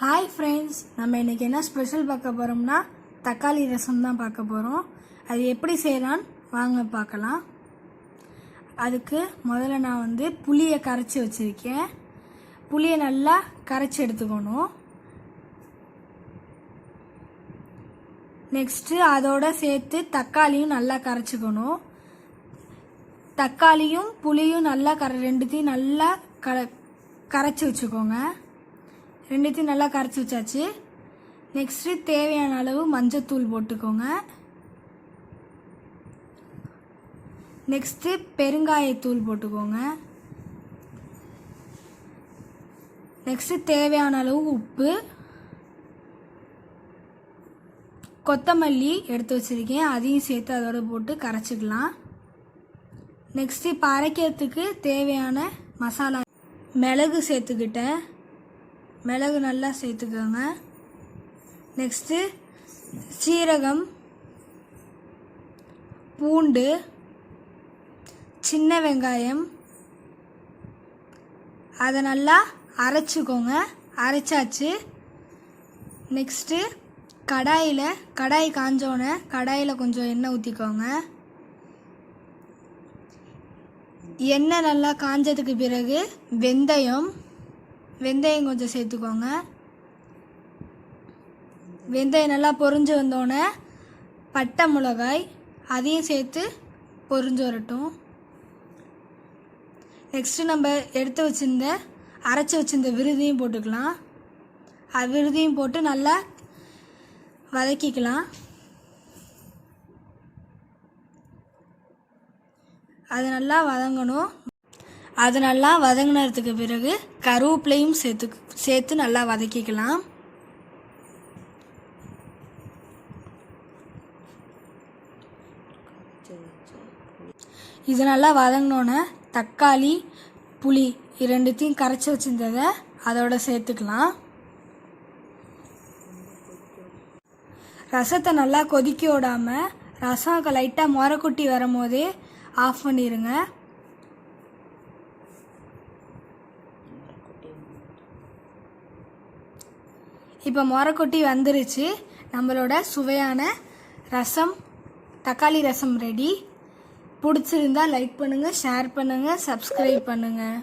Hi friends நம்ம இன்றைக்கி என்ன ஸ்பெஷல் பார்க்க போகிறோம்னா தக்காளி ரசம் தான் பார்க்க போகிறோம் அது எப்படி செய்யலான்னு வாங்க பார்க்கலாம். அதுக்கு முதல்ல நான் வந்து புளியை கரைச்சி வச்சுருக்கேன். புளியை நல்லா கரைச்சி எடுத்துக்கணும். நெக்ஸ்ட்டு அதோட சேர்த்து தக்காளியும் நல்லா கரைச்சிக்கணும். தக்காளியும் புளியும் நல்லா கரை ரெண்டுத்தையும் நல்லா கர கரைச்சி வச்சுக்கோங்க. ரெண்டுத்தையும் நல்லா கரைச்சி வச்சாச்சு. நெக்ஸ்ட்டு தேவையான அளவு மஞ்சத்தூள் போட்டுக்கோங்க. நெக்ஸ்ட்டு பெருங்காயத்தூள் போட்டுக்கோங்க. நெக்ஸ்ட்டு தேவையான அளவு உப்பு. கொத்தமல்லி எடுத்து வச்சுருக்கேன். அதையும் சேர்த்து அதோட போட்டு கரைச்சிக்கலாம். நெக்ஸ்ட்டு இப்போ அரைக்கிறதுக்கு தேவையான மசாலா மிளகு சேர்த்துக்கிட்டேன். மிளகு நல்லா சேர்த்துக்கோங்க. நெக்ஸ்ட்டு சீரகம் பூண்டு சின்ன வெங்காயம். அதை நல்லா அரைச்சிக்கோங்க. அரைச்சாச்சு. நெக்ஸ்ட்டு கடாயில் கடாய் காஞ்சோன்னே கடாயில் கொஞ்சம் எண்ணெய் ஊற்றிக்கோங்க எண்ணெய் நல்லா காஞ்சதுக்கு பிறகு வெந்தயம் வெந்தயம் கொஞ்சம் சேர்த்துக்கோங்க. வெந்தயம் நல்லா பொரிஞ்சு வந்தோடனே பட்டை மிளகாய் அதையும் சேர்த்து பொரிஞ்சு வரட்டும். நெக்ஸ்ட்டு நம்ம எடுத்து வச்சிருந்த அரைச்சி வச்சிருந்த விருதையும் போட்டுக்கலாம். அது விருதையும் போட்டு நல்லா வதக்கிக்கலாம். அது நல்லா வதங்கணும். அது நல்லா வதங்கினதுக்கு பிறகு கருவேப்பிலையும் சேர்த்து சேர்த்து நல்லா வதக்கிக்கலாம். இது நல்லா வதங்கினோன்னே தக்காளி புளி ரெண்டுத்தையும் கரைச்சி வச்சிருந்ததை அதோட சேர்த்துக்கலாம். ரசத்தை நல்லா கொதிக்க விடாமல் ரசம் லைட்டாக முறக்குட்டி வரும்போதே ஆஃப் பண்ணிடுங்க இப்போ மொரக்கொட்டி வந்துருச்சு. நம்மளோட சுவையான ரசம் தக்காளி ரசம் ரெடி பிடிச்சிருந்தா லைக் பண்ணுங்கள் ஷேர் பண்ணுங்கள் சப்ஸ்கிரைப் பண்ணுங்கள்